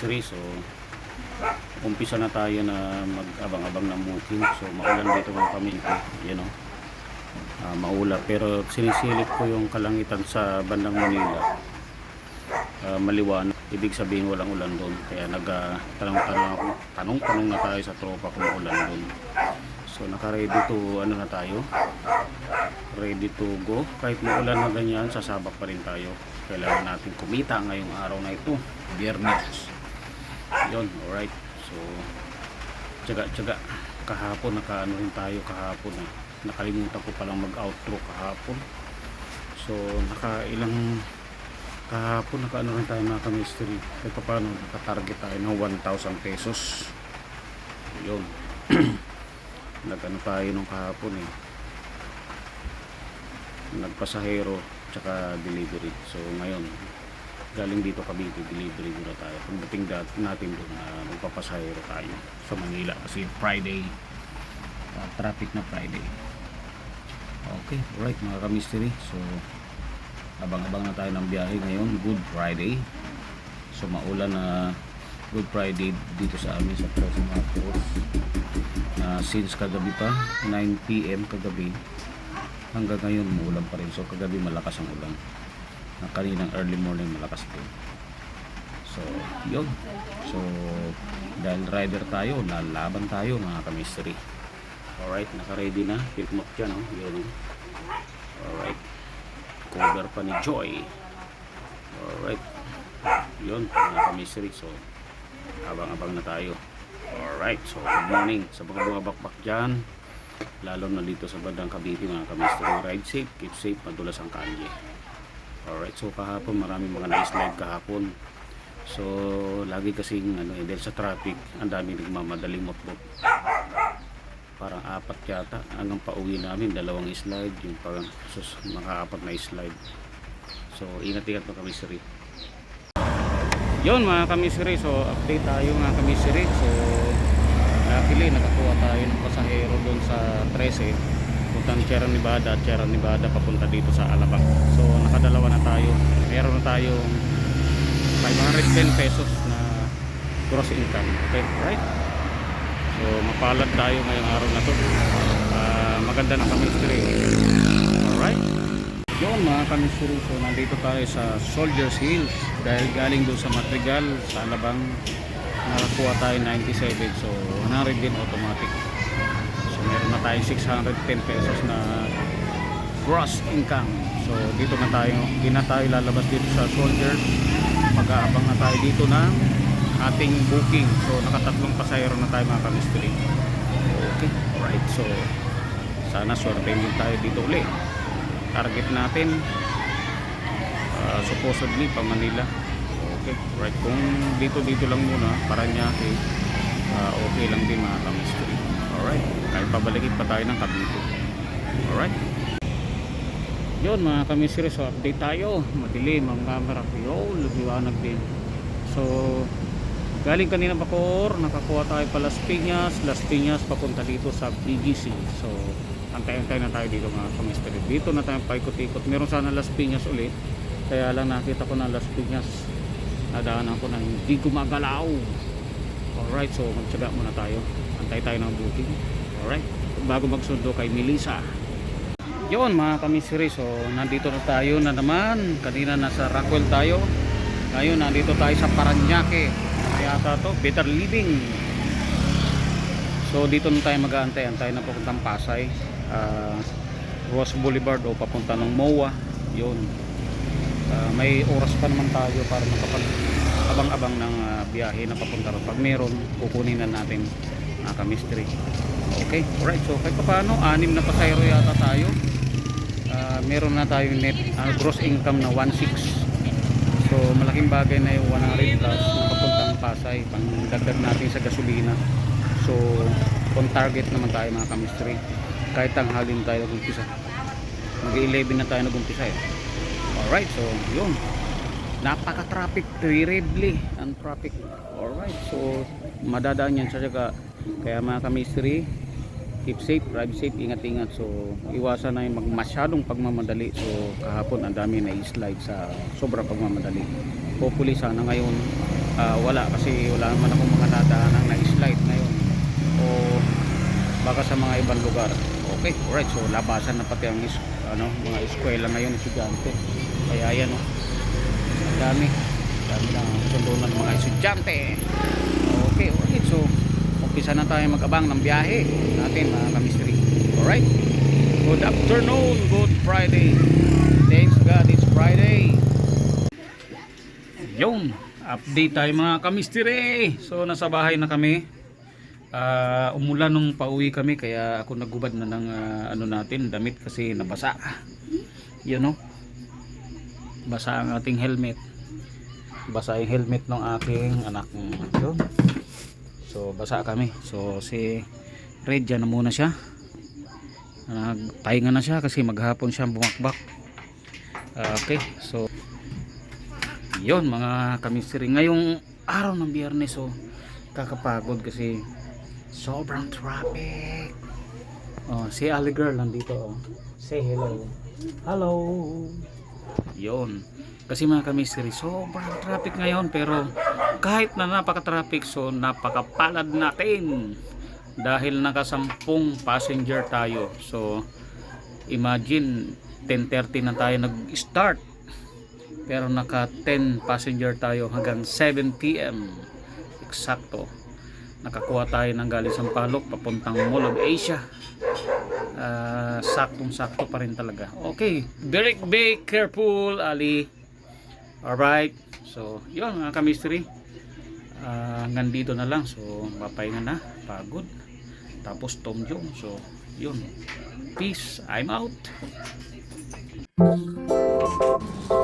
kamisri. So, umpisa na tayo na mag-abang-abang ng booking. So, maulan dito mga kamilko. Yan o. Ah, maulap. Pero sinisilip ko yung kalangitan sa bandang Manila. Ah, maliwanag. Ibig sabihin walang ulan doon. Kaya nag-tanong-tanong ako. Tanong-tanong na tayo sa tropa kung ulan doon. So, naka-ready to, ano na tayo? ready to go. Kahit maulan na ganyan, sasabak pa rin tayo. Kailangan natin kumita ngayong araw na ito. Biyernes. Yun, alright. So, tsaga-tsaga. Kahapon, nakaano rin tayo kahapon. Eh. Nakalimutan ko palang mag-outro kahapon. So, nakailang kahapon, nakaano rin tayo mga kamistry. Kahit pa paano, nakatarget tayo ng 1,000 pesos. Yun. Nag-ano tayo nung kahapon eh nagpasahero tsaka delivery so ngayon galing dito Cavite delivery muna tayo. Pagdating dat- natin doon na magpapasahero tayo sa Manila. Kasi Friday uh, traffic na Friday. Okay alright mga kamisteri so abang-abang na tayo ng biyahe ngayon. Good Friday. So maulan na Good Friday dito sa amin sa Tres Marcos. Na since kagabi pa 9pm kagabi hanggang ngayon muulan pa rin. So kagabi malakas ang ulan na kaninang early morning malakas din. So yun. So dahil rider tayo lalaban tayo mga kamisteri alright naka ready na. Pilmok dyan oh. yun oh. alright. Cover pa ni Joy. Alright. Yun mga kamisteri so abang-abang na tayo. Alright. So good morning sa mga bumabakbak dyan. Lalo na dito sa bandang Cavite mga kamistro ride safe, keep safe, madulas ang kalye alright, so kahapon marami mga na-slide kahapon. So lagi kasing ano, eh, dahil sa traffic ang dami nagmamadaling motbot parang apat yata hanggang pauwi namin dalawang slide yung parang sus, makaapat na slide. So ingat-ingat mga kamisiri yun mga kamisiri so update tayo mga kamisiri. So Luckily, nakakuha tayo ng pasahero doon sa 13 puntang Sierra Nevada at Sierra Nevada papunta dito sa Alabang. So nakadalawa na tayo. Meron na tayong 510 pesos na gross income okay? Right so mapalad tayo ngayong araw na to. Ah, maganda na kami straight alright? Yun mga kamisuri so nandito tayo sa Soldiers Hill dahil galing doon sa Madrigal sa Alabang. Nakakuha tayo 97 so 100 din automatic so meron na tayo 610 pesos na gross income. So dito na tayo hindi na tayo lalabas dito sa soldier mag-aabang na tayo dito ng ating booking. So nakatatlong pasayro na tayo mga kamistri okay right. So sana swerte din tayo dito uli target natin uh, supposedly pa Manila. Okay right. Kung dito dito lang muna Paranaque uh, okay lang din mga kamistry alright. Kahit pabalikin pa tayo ng Cavite. Alright. Yun mga kamistry so update tayo. Madilim ang camera. Yun lumiwanag din. So galing kanina Bacoor nakakuha tayo pa Las Piñas. Las Piñas papunta dito sa BGC so antay-antay na tayo dito mga kamistry dito na tayo paikot-ikot. Meron sana Las Piñas ulit. Kaya lang nakita ko na Las Piñas nadaanan ko na hindi gumagalaw alright so magtsaga muna tayo. Antay tayo ng booking alright bago magsundo kay Melissa. Yun mga kamisiri so nandito na tayo na naman. Kanina nasa Rockwell tayo. Ngayon nandito tayo sa Paranaque. Yata to Better Living. So dito na tayo mag-aantay. Antay na papuntang Pasay uh, Ross Boulevard o papunta ng MOA. Yun. Ah, may oras pa naman tayo para makapag abang-abang ng ah, biyahe na papunta ron. Pag meron, kukunin na natin mga kamistry. Okay, alright. So kahit pa paano, anim na pasayro yata tayo. Ah, meron na tayong net ah, gross income na 1.6. So malaking bagay na yung 100 plus na papuntang Pasay. Pang dagdag natin sa gasolina. So on target naman tayo mga kamistry. Kahit tanghalin tayo nag-umpisa. Mag-11 na tayo nag-umpisa eh. Alright, so yun. Napaka-traffic, terribly ang traffic. Alright, so madadaan yan sa syaga. Kaya mga kamistry, keep safe, drive safe, ingat-ingat. So iwasan na yung masyadong pagmamadali. So kahapon ang dami na slide sa sobrang pagmamadali. Hopefully sana ngayon Ah, wala kasi wala naman akong mga nadaanan na slide ngayon o baka sa mga ibang lugar okay alright so labasan na pati ang ano, mga eskwela ngayon estudyante kaya yan oh. Dami dami lang ang sundo ng mga estudyante. Okay alright. So umpisa na tayo mag-abang ng biyahe natin mga kamistry alright. Good afternoon. Good Friday. Thanks God it's Friday. Yun. Update tayo mga kamistry so nasa bahay na kami. Ah, umulan nung pauwi kami kaya ako nagubad na ng ah, ano natin damit kasi nabasa. You know basa ang ating helmet. Basa yung helmet ng aking anak. Yun. So basa kami. So si Red dyan na muna siya. Nagpahinga na siya kasi maghapon siya bumakbak. Okay so yun mga kamisiri. Ngayong araw ng biyernes so kakapagod kasi sobrang traffic. Oh si Ali girl nandito oh. Say hello. Hello yon kasi mga kamisiri sobrang traffic ngayon pero kahit na napaka-traffic so napakapalad natin. Dahil nakasampung passenger tayo. So imagine 10.30 na tayo nag-start. Pero naka 10 passenger tayo hanggang 7 p.m. eksakto. Nakakuha tayo ng galing Sampaloc papuntang Mall of Asia Ah, saktong sakto pa rin talaga. Okay very be careful Ali. Alright so yun mga kamistry Ah, hanggang dito na lang. So mapahinga na. Pagod. Tapos Tom Jong so yun. Peace. I'm out. Thank